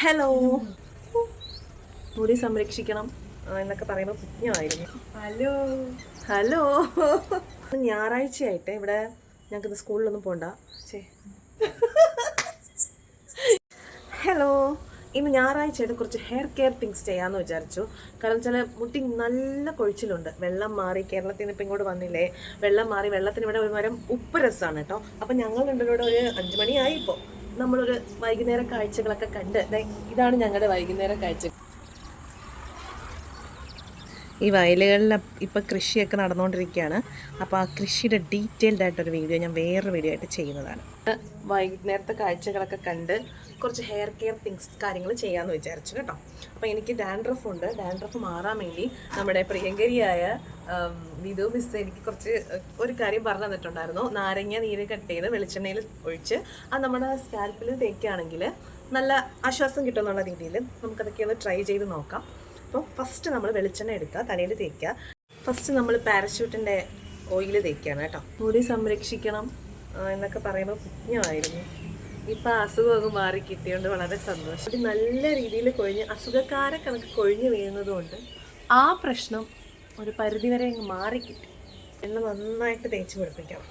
Hello മുടി സംരക്ഷിക്കണം എന്നൊക്കെ പറയുമ്പോൾ കുഞ്ഞായിരുന്നു. ഹലോ ഹലോ ഞായറാഴ്ചയായിട്ട് ഇവിടെ ഞങ്ങൾക്ക് സ്കൂളിലൊന്നും പോണ്ട. ചേ ഹലോ ഇന്ന് ഞായറാഴ്ചയായിട്ട് കുറച്ച് ഹെയർ കെയർ തിങ്സ് ചെയ്യാന്ന് വിചാരിച്ചു. കാരണം വെച്ചാൽ മുട്ടി നല്ല കൊഴിച്ചിലുണ്ട്. വെള്ളം മാറി കേരളത്തിൽ നിന്ന് ഇപ്പം ഇങ്ങോട്ട് വന്നില്ലേ? വെള്ളം മാറി വെള്ളത്തിന് ഇവിടെ ഒരു മരം ഉപ്പ് രസമാണ് കേട്ടോ. അപ്പം ഞങ്ങൾ രണ്ടുപേരോട് ഒരു അഞ്ച് മണിയായി ഇപ്പോൾ നമ്മളൊരു വൈകുന്നേര കാഴ്ചകളൊക്കെ കണ്ട്. ഇതാണ് ഞങ്ങളുടെ വൈകുന്നേര കാഴ്ച. ഈ വയലുകളിൽ ഇപ്പോൾ കൃഷിയൊക്കെ നടന്നുകൊണ്ടിരിക്കുകയാണ് അപ്പോൾ ആ കൃഷിയുടെ ഡീറ്റെയിൽഡ് ആയിട്ടൊരു വീഡിയോ ഞാൻ വേറൊരു വീഡിയോ ആയിട്ട് ചെയ്യുന്നതാണ്. വൈകുന്നേരത്തെ കാഴ്ചകളൊക്കെ കണ്ട് കുറച്ച് ഹെയർ കെയർ തിങ്സ് കാര്യങ്ങൾ ചെയ്യാമെന്ന് വിചാരിച്ചു കേട്ടോ. അപ്പോൾ എനിക്ക് ഡാൻഡ്രഫ് ഉണ്ട്. ഡാൻഡ്രഫ് മാറാൻ വേണ്ടി നമ്മുടെ പ്രിയങ്കരിയായ വിധു മിസ് എനിക്ക് കുറച്ച് ഒരു കാര്യം പറഞ്ഞു തന്നിട്ടുണ്ടായിരുന്നു. നാരങ്ങ നീര് കട്ട് ചെയ്ത് വെളിച്ചെണ്ണയിൽ ഒഴിച്ച് അത് നമ്മുടെ സ്കാൽപ്പിൽ തേക്കുകയാണെങ്കിൽ നല്ല ആശ്വാസം കിട്ടുമെന്നുള്ള രീതിയിൽ നമുക്കതൊക്കെ ഒന്ന് ട്രൈ ചെയ്ത് നോക്കാം. അപ്പോൾ ഫസ്റ്റ് നമ്മൾ വെളിച്ചെണ്ണ എടുക്കുക തലയിൽ തേക്കുക. ഫസ്റ്റ് നമ്മൾ പാരച്യൂട്ടിന്റെ ഓയിൽ തേക്കുകയാണ് കേട്ടോ. മുടി സംരക്ഷിക്കണം എന്നൊക്കെ പറയുമ്പോൾ പുണ്യമായിരുന്നു ഇപ്പം അസുഖമൊക്കെ മാറി കിട്ടിയോണ്ട് വളരെ സന്തോഷം. നല്ല രീതിയിൽ കൊഴിഞ്ഞ് അസുഖക്കാരെ കണക്ക് കൊഴിഞ്ഞ് വീഴുന്നതുകൊണ്ട് ആ പ്രശ്നം ഒരു പരിധിവരെ അങ്ങ് മാറി കിട്ടി. എല്ലാം നന്നായിട്ട് തേച്ച് പിടിപ്പിക്കാം.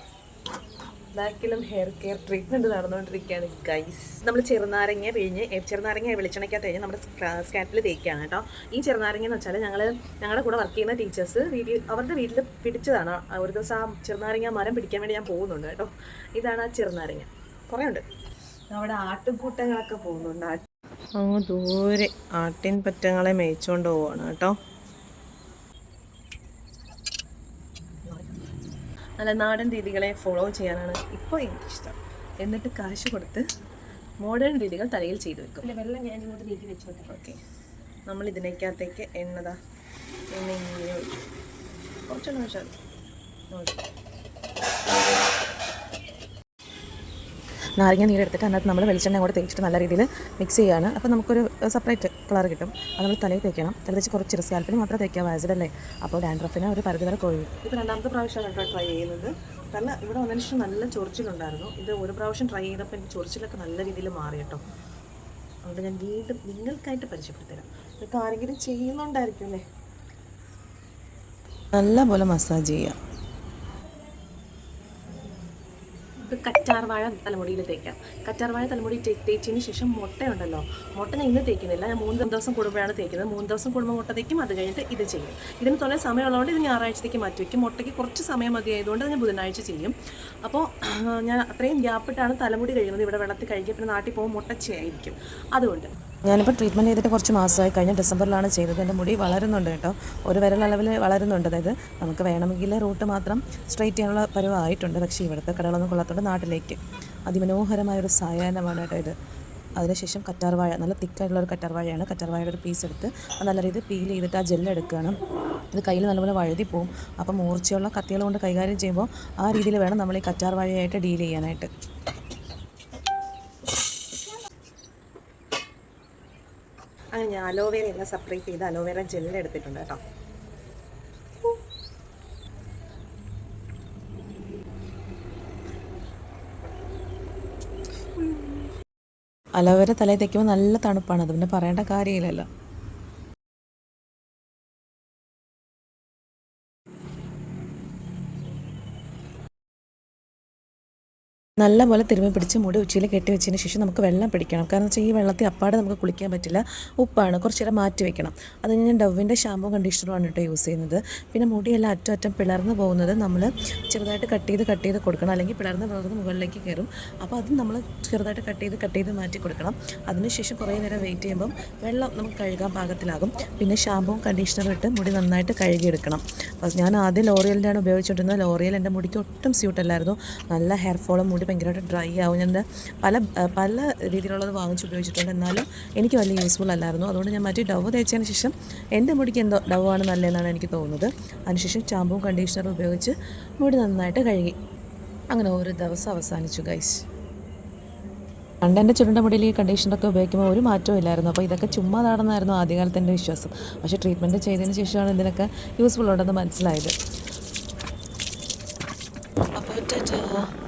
ബാക്കിലും ഹെയർ കെയർ ട്രീറ്റ്മെന്റ് നടന്നുകൊണ്ടിരിക്കുകയാണ് ഗൈസ് നമ്മൾ ചെറുനാരങ്ങ പിഴിഞ്ഞ് ചെറുനാരങ്ങ വെളിച്ചെണ്ണയ്ക്കകത്ത് കഴിഞ്ഞ് നമ്മുടെ സ്കാറ്റിൽ തേക്കുകയാണ് കേട്ടോ. ഈ ചെറുനാരങ്ങ എന്ന് വെച്ചാൽ ഞങ്ങൾ ഞങ്ങളുടെ കൂടെ വർക്ക് ചെയ്യുന്ന ടീച്ചേഴ്സ് വീട്ടിൽ അവരുടെ വീട്ടിൽ പിടിച്ചതാണ്. ഒരു ദിവസം ആ ചെറുനാരങ്ങ മരം പിടിക്കാൻ വേണ്ടി ഞാൻ പോകുന്നുണ്ട് കേട്ടോ. ഇതാണ് ആ ചെറുനാരങ്ങ. കുറേ ഉണ്ട്. അവിടെ ആട്ടുകൂട്ടങ്ങളൊക്കെ പോകുന്നുണ്ട്. അങ്ങ് ദൂരെ ആട്ടിൻ പറ്റങ്ങളെ മേയിച്ചുകൊണ്ട് പോവാണ് കേട്ടോ. നല്ല നാടൻ രീതികളെ ഫോളോ ചെയ്യാനാണ് ഇപ്പോൾ എനിക്കിഷ്ടം. എന്നിട്ട് കാശ് കൊടുത്ത് മോഡേൺ രീതികൾ തലയിൽ ചെയ്തു വെക്കും. വെള്ളം ഞാൻ ഇങ്ങോട്ട് നീക്കി വെച്ചോട്ടെ. ഓക്കെ നമ്മൾ ഇതിനേക്കകത്തേക്ക് എണ്ണതാ. എണ്ണ ഇങ്ങനെ ഒഴിക്കും കുറച്ചെണ്ണ ഒഴിച്ചാൽ മതി. ഓക്കെ നാരങ്ങ നീരെടുത്തിട്ട് അതിനകത്ത് നമ്മൾ വെളിച്ചെണ്ണ കൂടെ തേച്ചിട്ട് നല്ല രീതിയിൽ മിക്സ് ചെയ്യാണ്. അപ്പോൾ നമുക്കൊരു സെപ്പറേറ്റ് കളർ കിട്ടും. അത് നമ്മൾ തലയിൽ തേക്കണം. തല വെച്ച് കുറച്ച് സ്കാൽപ്പിന് മാത്രം തേക്കാം ആസിഡ് അല്ലേ? അപ്പോൾ ഡാൻഡ്രഫിന് ഒരു പരിധി വരെ കൊഴിയും. ഇപ്പോൾ രണ്ടാമത്തെ പ്രാവശ്യമാണ് കേട്ടോ ട്രൈ ചെയ്യുന്നത്. നല്ല ഇവിടെ വന്നതിന് ശേഷം നല്ല ചൊറിച്ചിലുണ്ടായിരുന്നു. ഇത് ഒരു പ്രാവശ്യം ട്രൈ ചെയ്തപ്പോൾ എനിക്ക് ചൊറിച്ചിലൊക്കെ നല്ല രീതിയിൽ മാറി കേട്ടോ. അതുകൊണ്ട് ഞാൻ വീണ്ടും നിങ്ങൾക്കായിട്ട് പരിചയപ്പെടുത്തരാം ഇതൊക്കെ ആരെങ്കിലും ചെയ്യുന്നുണ്ടായിരിക്കും അല്ലേ? നല്ല പോലെ മസാജ് ചെയ്യാം. ഇത് കറ്റാർവാഴ തലമുടിയിൽ തേക്കാം. കറ്റാർവാഴ തലമുടി തേച്ചതിന് ശേഷം മുട്ടയുണ്ടല്ലോ. മുട്ട ഞാൻ ഇന്ന് തേക്കുന്നില്ല. ഞാൻ മൂന്ന് ദിവസം കൂടുമ്പോഴാണ് തേക്കുന്നത്. മൂന്ന് ദിവസം കൂടുമ്പോൾ മുട്ട തേക്കും. അത് കഴിഞ്ഞിട്ട് ഇത് ചെയ്യും. ഇതിന് തൊലേ സമയമുള്ളതുകൊണ്ട് ഇത് ഞായറാഴ്ചത്തേക്ക് മാറ്റി വയ്ക്കും. മുട്ടയ്ക്ക് കുറച്ച് സമയം മതി ആയതുകൊണ്ട് ഞാൻ ബുധനാഴ്ച ചെയ്യും. അപ്പോൾ ഞാൻ അത്രയും ഗ്യാപ്പിട്ടാണ് തലമുടി കഴിയുന്നത്. ഇവിടെ വെള്ളത്തിൽ കഴിക്കുക പിന്നെ നാട്ടിൽ പോകുമ്പോൾ മുട്ടച്ചയായിരിക്കും അതുകൊണ്ട് ഞാനിപ്പോൾ ട്രീറ്റ്മെന്റ് ചെയ്തിട്ട് കുറച്ച് മാസമായി. കഴിഞ്ഞ ഡിസംബറിലാണ് ചെയ്തത്. എന്റെ മുടി വളരുന്നുണ്ട് കേട്ടോ. ഒരു വിരലളവിൽ വളരുന്നുണ്ട്. അതായത് നമുക്ക് വേണമെങ്കിൽ റൂട്ട് മാത്രം സ്ട്രെയിറ്റ് ചെയ്യാനുള്ള പരുവമായിട്ടുണ്ട് പക്ഷേ ഇവിടുത്തെ കടകളൊന്നും കൊള്ളാത്തതുകൊണ്ട് നാട്ടിലേക്ക് അതിമനോഹരമായൊരു സായാഹ്നമാണ് കേട്ടോ ഇത്. അതിനുശേഷം കറ്റാർവാഴ നല്ല തിക്കായിട്ടുള്ള ഒരു കറ്റാർവാഴയാണ് കറ്റാർവാഴയുടെ ഒരു പീസ് എടുത്ത് അത് നല്ല രീതിയിൽ പീൽ ചെയ്തിട്ട് ആ ജെല്ലെടുക്കുകയാണ് ഇത് കയ്യിൽ നല്ലപോലെ വഴുതി പോവും. അപ്പം മൂർച്ചയുള്ള കത്തികൾ കൊണ്ട് കൈകാര്യം ചെയ്യുമ്പോൾ ആ രീതിയിൽ വേണം നമ്മൾ ഈ കറ്റാർവാഴയായിട്ട് ഡീൽ ചെയ്യാനായിട്ട്. ഞാൻ അലോവേര എല്ലാം സെപ്പറേറ്റ് ചെയ്ത് അലോവേര ജെല്ലിൽ എടുത്തിട്ടുണ്ട് കേട്ടോ. അലോവേര തലയിൽ തേക്കുമ്പോൾ നല്ല തണുപ്പാണ്. അത് പിന്നെ പറയേണ്ട കാര്യമില്ലല്ലോ. നല്ലപോലെ തിരുമ്മി പിടിച്ച് മുടി ഉച്ചയിൽ കെട്ടി വെച്ചതിന് ശേഷം നമുക്ക് വെള്ളം പിടിക്കണം. കാരണം വെച്ചാൽ ഈ വെള്ളത്തിൽ അപ്പാടെ നമുക്ക് കുളിക്കാൻ പറ്റില്ല. ഉപ്പാണ് കുറച്ച് നേരം മാറ്റി വെക്കണം. അത് ഞാൻ ഡവിന്റെ ഷാമ്പൂ കണ്ടീഷണറുമാണ് കേട്ടോ യൂസ് ചെയ്യുന്നത്. പിന്നെ മുടിയെല്ലാം അറ്റം അറ്റം പിളർന്ന് പോകുന്നത് നമ്മൾ ചെറുതായിട്ട് കട്ട് ചെയ്ത് കട്ട് ചെയ്ത് കൊടുക്കണം. അല്ലെങ്കിൽ പിളർന്ന് പിളർന്ന് മുകളിലേക്ക് കയറും. അപ്പോൾ അത് നമ്മൾ ചെറുതായിട്ട് കട്ട് ചെയ്ത് കട്ട് ചെയ്ത് മാറ്റി കൊടുക്കണം. അതിനുശേഷം കുറേ നേരം വെയിറ്റ് ചെയ്യുമ്പം വെള്ളം നമുക്ക് കഴുകാൻ പാകത്തിലാകും. പിന്നെ ഷാമ്പൂവും കണ്ടീഷണറും ഇട്ട് മുടി നന്നായിട്ട് കഴുകിയെടുക്കണം. അപ്പോൾ ഞാൻ ആദ്യം ലോറിയലിന്റെയാണ് ഉപയോഗിച്ചുകൊണ്ടിരുന്നത്. ലോറിയൽ എന്റെ മുടിക്ക് ഒട്ടും സ്യൂട്ടല്ലായിരുന്നു. നല്ല ഹെയർ ഫോളും മുടി എനിക്ക് ഭയങ്കരമായിട്ട് ഡ്രൈ ആവും. ഞാൻ പല പല രീതിയിലുള്ളത് വാങ്ങിച്ച് ഉപയോഗിച്ചിട്ടുണ്ട്. എന്നാലും എനിക്ക് വലിയ യൂസ്ഫുൾ അല്ലായിരുന്നു. അതുകൊണ്ട് ഞാൻ മറ്റേ ഡവ് തേച്ചതിന് ശേഷം എന്റെ മുടിക്ക് എന്തോ ഡവ് ആണ് നല്ലതെന്നാണ് എനിക്ക് തോന്നുന്നത്. അതിനുശേഷം ഷാമ്പുവും കണ്ടീഷണറും ഉപയോഗിച്ച് മുടി നന്നായിട്ട് കഴുകി. അങ്ങനെ ഒരു ദിവസം അവസാനിച്ചു ഗൈസ് പണ്ട് എന്റെ ചുരുണ്ട മുടിയിൽ ഈ കണ്ടീഷണറൊക്കെ ഉപയോഗിക്കുമ്പോൾ ഒരു മാറ്റവും ഇല്ലായിരുന്നു. അപ്പോൾ ഇതൊക്കെ ചുമ്മാ നടന്നായിരുന്നു ആദ്യകാലത്ത് എന്റെ വിശ്വാസം. പക്ഷേ ട്രീറ്റ്മെന്റ് ചെയ്തതിന് ശേഷമാണ് ഇതിനൊക്കെ യൂസ്ഫുൾ ഉണ്ടെന്ന് മനസ്സിലായത്. അപ്പോൾ